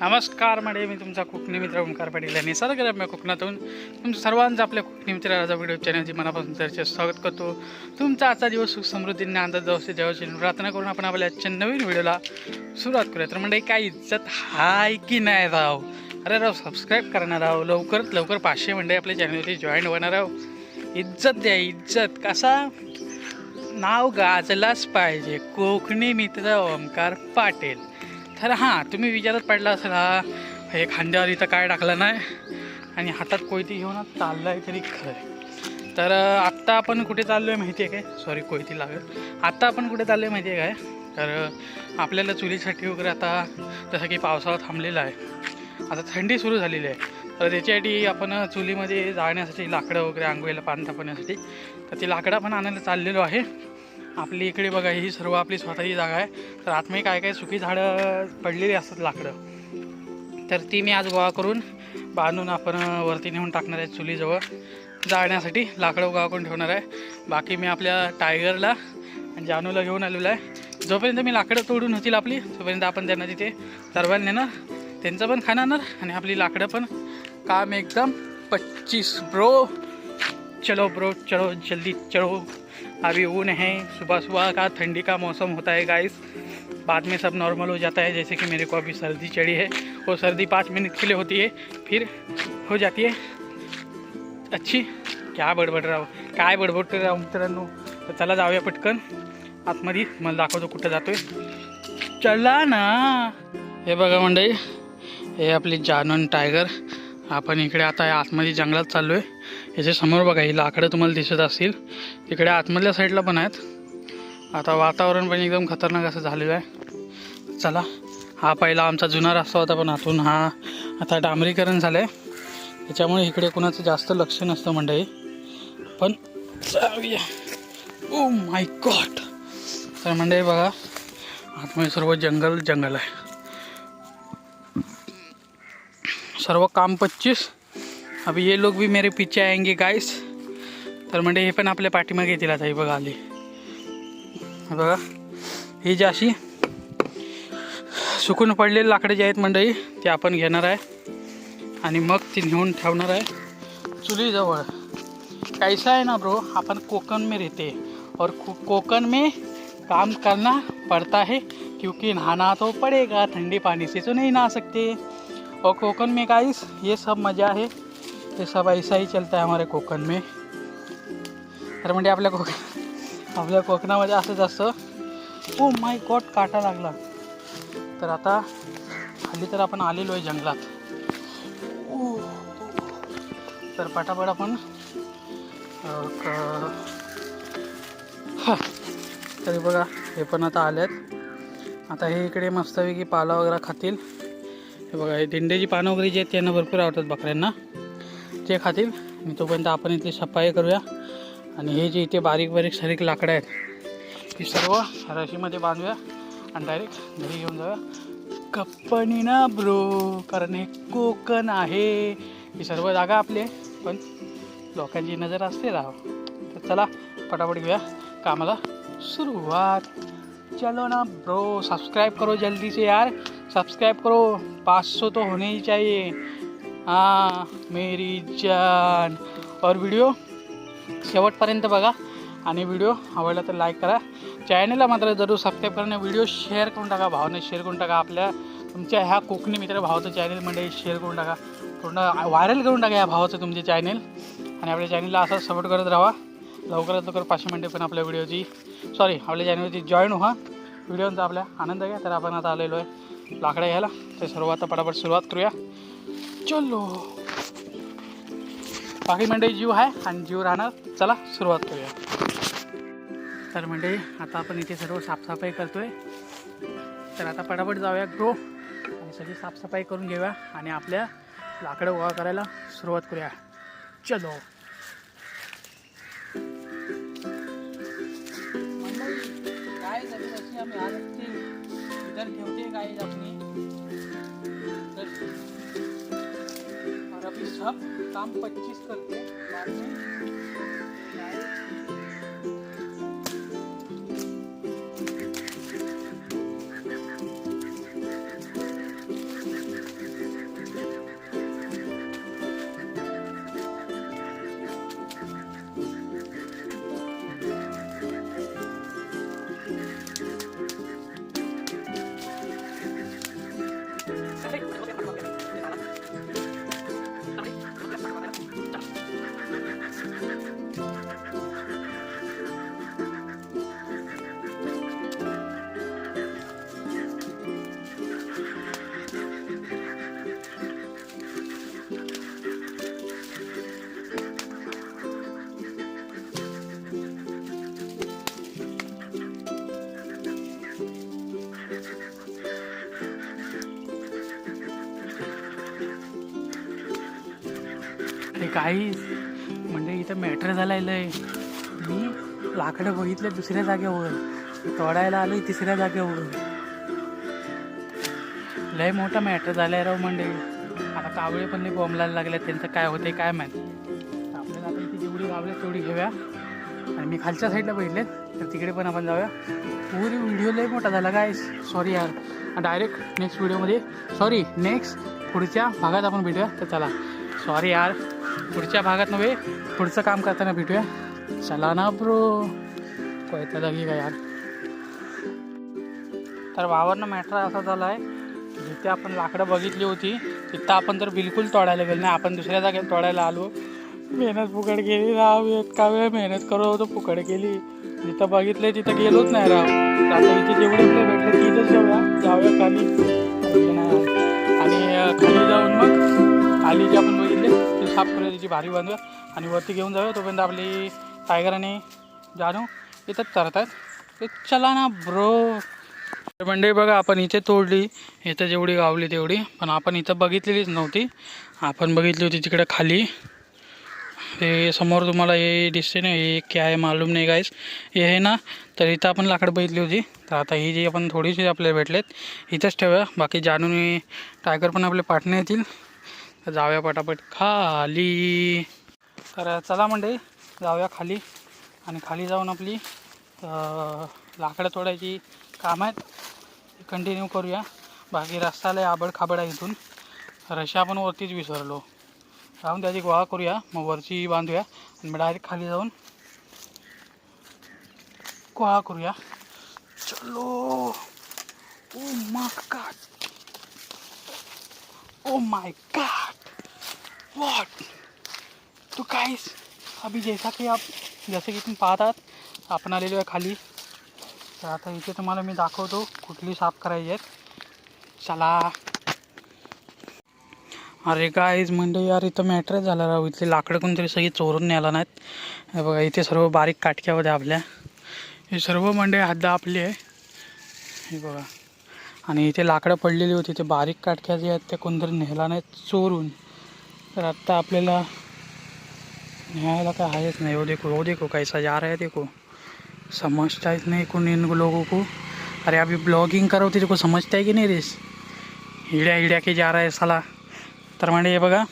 नमस्कार म्हणजे मी तुमचा कोकणी मित्र ओंकार पाटील आणि निसर्गरम्य कोकणातून. तुम सर्वांचं आपल्या कोकणी मित्राचा व्हिडिओ चॅनलची मनापासून चर्चेत स्वागत करतो. तुमचा आजचा दिवस सुख समृद्धीने आनंद असते देवाची प्रार्थना करून आपण आपल्या आजच्या नवीन व्हिडिओला सुरुवात करूया. तर म्हणजे काय इज्जत हाय की नाही राव? अरे राव सबस्क्राईब करणार आहो. लवकरात लवकर पाचशे म्हणजे आपल्या चॅनलवरती जॉईन होणार आहो. इज्जत द्या इज्जत. कसा? नाव गाजलाच पाहिजे. कोकणी मित्र ओंकार पाटील. तर हां तुम्ही विचारत पडला असेल हा. हे खांद्यावर इथं काय टाकलं नाही. आणि हातात कोयती घेऊन चाललं आहे तरी खरं आहे तर आत्ता आपण कुठे चाललो आहे माहिती आहे काय? सॉरी कोयती लागेल. आत्ता आपण कुठे चाललो आहे माहिती आहे काय? तर आपल्याला चुलीसाठी वगैरे आता जसं की पावसाळा थांबलेला आहे. आता थंडी सुरू झालेली आहे. तर त्याच्यासाठी आपण चुलीमध्ये जाण्यासाठी लाकडं वगैरे आंघोळीला पान तापवण्यासाठी. तर ती लाकडं पण आणायला चाललेलो आहे. आपली इकडे बघा ही सर्व आपली स्वतःची जागा आहे. तर आतमध्ये काय काय सुखी झाडं पडलेली असतात लाकडं तर ती मी आज गोळा करून बांधून आपण वरती नेऊन टाकणार आहे चुलीजवळ. जाळण्यासाठी लाकडं गोळा करून ठेवणार आहे. बाकी मी आपल्या टायगरला आणि जानूला घेऊन आलेलो आहे. जोपर्यंत मी लाकडं तोडून होतील आपली तोपर्यंत आपण त्यांना तिथे सर्वांना नेणार त्यांचं पण खाणार आणि आपली लाकडं पण. काम एकदम पच्चीस ब्रो. चलो ब्रो चलो जल्दी चलो. अभी ऊन है सुबह सुबह का ठंडी का मौसम होता है गाइस बाद में सब नॉर्मल हो जाता है जैसे कि मेरे को अभी सर्दी चढ़ी है। वो सर्दी पाँच मिनट के लिए होती है फिर हो जाती है। अच्छी। क्या बडबड राव हो? काय बडबड राहू हो, मित्रांनो? तर चला जाऊया पटकन। आतमध्ये मला दाखवतो कुठं जातोय. चला ना! हे बघा मंडळी हे आपली जानन टायगर आपण इकडे आता आतमध्ये जंगलात चाललो आहे याच्या समोर बघा ही लाकडं तुम्हाला दिसत असतील. तिकडे आतमधल्या साईडला पण आहेत. आता वातावरण पण एकदम खतरनाक असं झालेलं आहे. चला हा पहिला आमचा जुना रस्ता होता पण आतून हा आता डांबरीकरण झालं आहे त्याच्यामुळे इकडे कुणाचं जास्त लक्ष नसतं मंडळी. पण ओ माय गॉड तर मंडळी बघा आतमध्ये सर्व जंगल जंगल आहे. सर्व काम पच्चीस अब ये लोग भी मेरे पीछे आएंगे गाइस तर म्हणजे हे पण आपल्या पाठीमागे येतील आता हे बघा आली. बघा. ही जी अशी सुकून पडलेले लाकडे जे आहेत मंडळी ते आपण घेणार आहे. आणि मग ती नेऊन ठेवणार आहे. चुलीजवळ. कैसा है ना ब्रो अपन कोकण में रहते. और को- में काम करना पड़ता है क्योंकि नहाना तो पड़ेगा ठंडे पानी से तो नहीं नहा सकते. और कोकण में गाइस ये सब मज़ा है. तो सब ऐसा ही चलता है हमारे कोकण में। तर म्हणजे आपल्या कोक आपल्या कोकणामध्ये असंच असतं ओ माय गॉड काटा लागला. तर आता हल्ली तर आपण आलेलो आहे जंगलात. Oh. तर पटापट आपण क- तरी बघा हे पण आता आले आहेत आता हे इकडे मस्तपैकी पाला वगैरे खातील. हे बघा हे दिंडेची पानं वगैरे जे आहेत त्यांना भरपूर आवडतात बकऱ्यांना. ते खातील. आणि तोपर्यंत आपण इथली सफाई करूया. आणि हे जे इथे बारीक बारीक सारीक लाकडं आहेत ती सर्व रशीमध्ये बांधूया. आणि डायरेक्ट घरी घेऊन जाऊया. कप्पणी ना ब्रो कारण हे कोकण आहे. ही सर्व जागा आपली आहे. पण लोकांची नजर असते राह तर चला पटापट घेऊया. कामाला सुरुवात. चलो ना ब्रो सब्सक्राइब करो जल्दी से यार. सब्सक्राइब करो. पाँच सौ तो होने ही चाहिए. हां मेरी जान. और व्हिडिओ शेवटपर्यंत बघा. आणि व्हिडिओ आवडला तर लाईक करा. चॅनलला मात्र जरूर सबस्क्राईब करा आणि व्हिडिओ शेअर करून टाका. भावाने शेअर करून टाका. आपल्या तुमच्या ह्या कोकणी मित्र भावाचं चॅनल म्हणजे शेअर करून टाका. पूर्ण व्हायरल करून टाका या भावाचं तुमचे चॅनल आणि आपल्या चॅनलला असं सपोर्ट करत राहा. लवकरात लवकर पाचशे मिनटे पण आपल्या व्हिडिओची सॉरी आपल्या चॅनलची जॉईन व्हा. व्हिडिओचा आपल्या आनंद घ्या. तर आपण आता आलेलो आहे लाकडं घ्यायला. ते सुरुवात पटापट सुरुवात करूया. चलो। बाकी मंडळी जीव आहे आणि जीव राहणार. चला सुरुवात करूया. तर मंडळी आता आपण इथे सर्व साफसफाई करतोय. तर आता पटापट जाऊया ग्रो आणि सगळी साफसफाई करून घेऊया आणि आपल्या लाकडं गोळा करायला सुरुवात करूया. चलो. काय आम्ही आज इधर ठेवते काय आपली सब काम पच्चीस करते. काहीच काही म्हणजे इथं मॅटर झालेलं आहे. मी लाकडं बघितले दुसऱ्या जागेवर. तोडायला आलो तिसऱ्या जागेवर. लय मोठा मॅटर झालाय राव म्हणजे आता कावळे पण नाही बॉम्बलायला लागले त्यांचं काय होते काय माहीत. आपल्याला आता इथे जेवढी गावले तेवढी घेऊया. आणि मी खालच्या साईडला बघितले तर तिकडे पण आपण जाऊया. पुरी व्हिडिओ लय मोठा झाला काय सॉरी यार. डायरेक्ट नेक्स्ट व्हिडिओमध्ये सॉरी नेक्स्ट पुढच्या भागात आपण भेटूया. तर चला. सॉरी यार. पुढच्या भागात नव्हे पुढचं काम करताना भेटूया. चला ना ब्रो. कोयता लगी का यार. तर वावरनं मॅटर असा झाला आहे जिथे आपण लाकडं बघितली होती तिथं आपण तर बिलकुल तोडायला गेलो नाही. आपण दुसऱ्या जागेत तोडायला आलो. मेहनत फुकट गेली राव इतका वेळ मेहनत करत होतो फुकट गेली जिथं बघितलं तिथं गेलोच नाही राव. आता इथे जेवढे आपले भेटले तिथंच जाऊया जाऊया खाली. आणि खाली जाऊन मग खाली जे आपण साफ करूया त्याची भारी बांधूया आणि वरती घेऊन जाऊया. तोपर्यंत आपली टायगर आणि जानू इथंच चरतात ते चला ना ब्रो मंडळी बघा आपण इथे तोडली. इथं जेवढी गावली तेवढी. पण आपण इथं बघितलेलीच नव्हती. आपण बघितली होती तिकडे खाली. हे समोर तुम्हाला हे दिसते ना हे क्या आहे मालूम नाही गाईस हे आहे ना तर इथं आपण लाकड बघितली होती. तर आता ही जी आपण थोडीशी आपल्याला भेटलेत इथंच ठेवूया. बाकी जाणून टायगर पण आपले पाठणे येतील. जाऊया पटापट खाली. तर चला म्हणजे जाऊया खाली. आणि खाली जाऊन आपली लाकडं तोडायची काम आहेत. कंटिन्यू करूया. बाकी रस्त्याला आबड खाबड आहे इथून. रशी आपण वरतीच विसरलो. जाऊन त्याची गोळा करूया. मग वरची बांधूया. आणि मग डायरेक्ट खाली जाऊन गोळा करूया. चलो. ओ my god oh my god what तू काहीच अभी जैसा की आप जसं की तुम्ही पाहतात आपण आलेलो आहे खाली. तर आता इथे तुम्हाला मी दाखवतो कुठली साफ करायची आहेत चला. अरे काहीच म्हणजे यार इथं मॅटरच झाला राव. इथली लाकडं कोणतरी सगळी चोरून न्यायला नाहीत. हे बघा इथे सर्व बारीक काटक्या होत्या आपल्या. हे सर्व मंडळी हद्द आपली आहे. हे बघा. आणि इथे लाकडं पडलेली होती ते बारीक काटक्या जे आहेत ते कोणतरी नेला नाहीत चोरून. तर आत्ता आपल्याला न्यायला काय आहेच नाही. वो देखो वो देखो, कैसा जा रहा है देखो. समझता ही नहीं कोण इन लोगों को. अरे अभी ब्लॉगिंग करो तेरे को समझता है की नाही रेस हिड्या हिड्या के जा रहा है साला. तर म्हणजे हे बघा,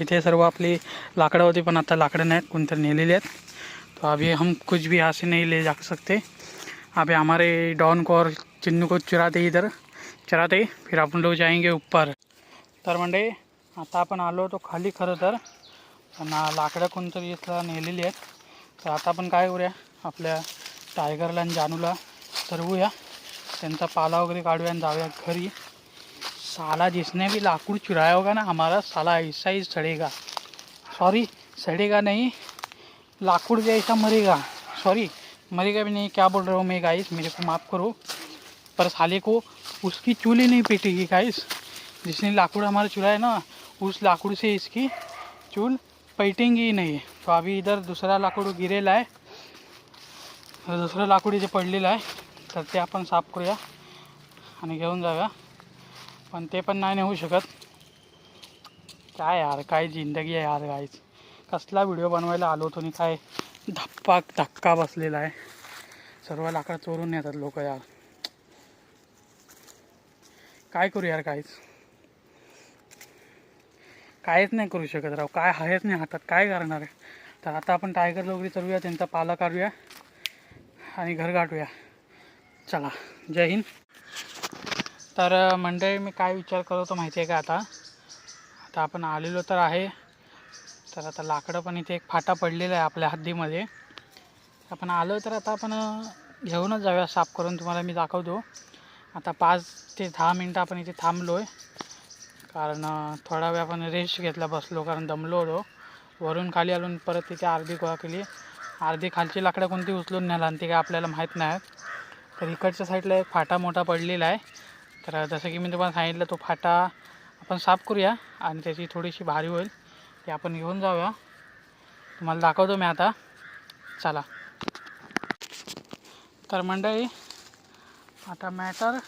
इथे सर्व आपली लाकडं होती, पण आता लाकडं नाहीत, कोणतरी नेलेली आहेत. तो अभी हम कुछ भी यहाँ से नहीं ले जा सकते. अभी हमारे डॉन को और चिन्नू को चुराते इधर. चराते फिर आपण लोग जाएँगे ऊपर. तर म्हणजे आता आपण आलो होतो खाली खरं तर. पण लाकडं कोणतरी इथला नेलेली आहेत. तर आता आपण काय करूया? आपल्या टायगरला आणि जानूला सरवूया त्यांचा पाला वगैरे काढूया आणि जाऊया घरी. साला जिसने भी लाकूड चुराया होगा ना हमारा साला ऐसा ही सड़ेगा. सॉरी सड़ेगा नहीं. लाकूड भी ऐसा मरेगा. सॉरी मरेगा भी नहीं. क्या बोल रहा हूँ हो मैं गाइस मेरे को माफ़ करो. पर साले को उसकी चूल नहीं पीटेगी गाइस जिसने लाकूड हमारा चुराया ना उस लाकूड से इसकी चूल पैटेंगी ही नहीं। तो अभी इधर दुसरा लाकूड गिरेला आहे तर दुसरं लाकूड इथे पडलेलं आहे तर ते आपण साफ करूया। आणि घेऊन जाऊया। पण ते पण नाही होऊ शकत। काय यार काय जिंदगी आहे यार काहीच कसला व्हिडिओ बनवायला आलो होतो आणि काय धप्पा धक्का बसलेला आहे. सर्व लाकडं चोरून येतात लोक यार. काय करू यार काहीच काहीच नाही करू शकत राव. काय आहेच नाही हातात. काय करणार आहे? तर आता आपण टायगर वगैरे चलूया त्यांचा पाला काढूया आणि घर गाठूया. चला. जय हिंद. तर अ, मंडळी मी काय विचार करतो माहिती आहे का आता? आता आपण आलेलो तर आहे. तर आता लाकडं पण इथे एक फाटा पडलेला आहे आपल्या हद्दीमध्ये. आपण आलो तर आता आपण घेऊनच जाऊया. साफ करून तुम्हाला मी दाखवतो. आता पाच ते दहा मिनटं आपण इथे थांबलो आहे कारण थोडा वेळ आपण रेस्ट घेतला बसलो कारण दमलो होतो. वरून खाली आलो परत तिथे अर्धी गोळा केली. अर्धी खालची लाकडं कोणती उचलून नेला आणि ते काय आपल्याला माहीत नाही. तर इकडच्या साईडला एक फाटा मोठा पडलेला आहे. तर जसं की मी तुम्हाला सांगितलं तो फाटा आपण साफ करूया आणि त्याची थोडीशी भारी होईल. ती आपण घेऊन जाऊया. तुम्हाला दाखवतो मी आता. चला. तर मंडळी आता मॅटर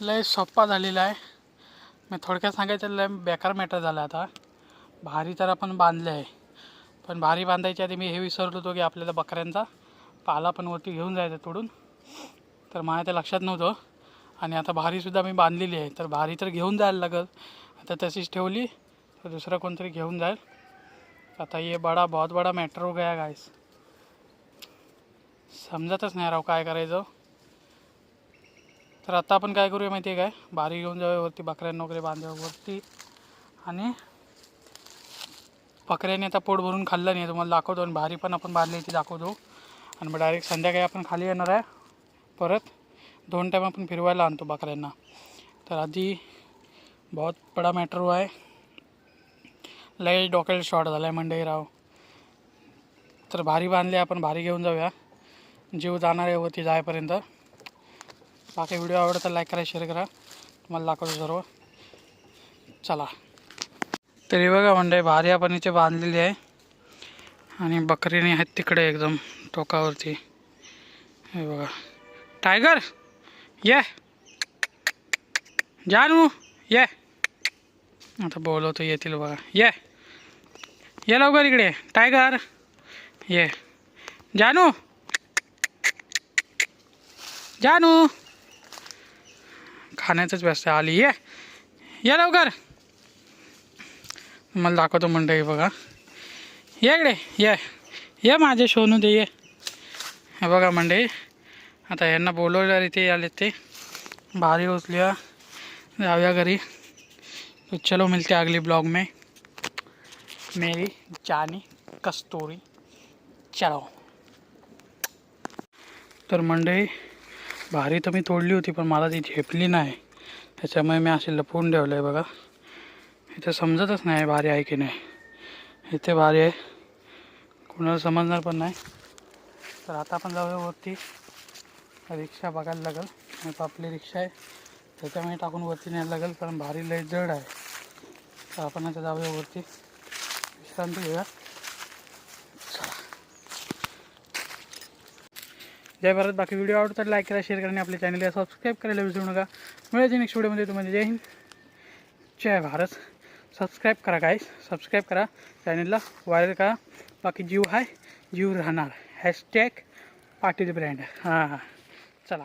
लय सोप्पा झालेला आहे. मी थोडक्यात सांगायचं लय बेकार मॅटर झाला आता. भारी तर आपण बांधले आहे. पण भारी बांधायच्या आधी मी हे विसरलो होतो की आपल्याला बकऱ्यांचा पाला पण वरती घेऊन जायचा तोडून. तर माझ्या ते लक्षात नव्हतं. आणि आता भारीसुद्धा मी बांधलेली आहे. तर भारी तर घेऊन जायला लागल. आता तशीच ठेवली तर दुसरं कोणतरी घेऊन जाईल. आता ये बडा बहुत बडा मॅटर हो गया गाईस समजतच नाही राव काय करायचं. तर आता आपण काय करूया माहिती आहे काय? भारी घेऊन जाऊया वरती बकऱ्यांना वगैरे बांधूया वरती. आणि बकऱ्याने आता पोट भरून खाल्लं नाही तुम्हाला दाखवतो. आणि भारी पण आपण बांधली ती दाखवतो. आणि मग डायरेक्ट संध्याकाळी आपण खाली येणार आहे. परत दोन टाईम आपण फिरवायला आणतो बकऱ्यांना. तर आधी बहुत बडा मॅटर हुआ आहे. लय डोक्याला शॉर्ट झाला आहे मंडईराव तर भारी बांधले आपण भारी घेऊन जाऊया. जीव जाणार आहे वरती जायपर्यंत. बाकी व्हिडिओ आवडतं लाईक करा शेअर करा. तुम्हाला दाखवतो सर्व. चला. तरी बघा म्हणजे भारी आपण इथे बांधलेली आहे. आणि बकरीने आहेत तिकडे एकदम टोकावरती. हे बघा. टायगर ये. जानू ये. आता बोलवतो येतील बघा. ये. ये लवकर इकडे. टायगर ये. जानू. जानू. खाण्यातच व्यस्त आली ये या लवकर. मला दाखवतो मंडळी बघा. ये इकडे. ये. ये माझे सोनू दे ये. हे बघा मंडळी आता यांना बोलवलं इथे आले ते. भारी उचलूया. जाऊया घरी. तो चलो मिलते अगली ब्लॉग में. मेरी जानी कस्तूरी. चलो. तर मंडळी भारी तर मी तोडली होती पण मला ती झेपली नाही. त्याच्यामुळे मी असे लपवून ठेवलं आहे बघा इथे समजतच नाही भारी आहे की नाही. इथे भारी आहे. कुणाला समजणार पण नाही. तर आता आपण जाऊया वरती. रिक्षा बघायला लागेल. आता आपली रिक्षा आहे. त्याच्यामुळे टाकून वरती न्यायला लागेल कारण भारी लय जड आहे. तर आपण आता जाऊया वरती. विश्रांती घेऊया. जय भारत. बाकी व्हिडिओ आवडतात लाईक करा शेअर करा आणि आपल्या चॅनलला सबस्क्राईब करायला विसरू नका. मिळायचे नेक्स्ट व्हिडिओमध्ये तुम्हाला जय हिंद. जय भारत. सबस्क्राईब करा काय सबस्क्राईब करा. चॅनलला व्हायरल करा. बाकी जीव आहे जीव राहणार. हॅशटॅग पाटील ब्रँड हां हां. चला.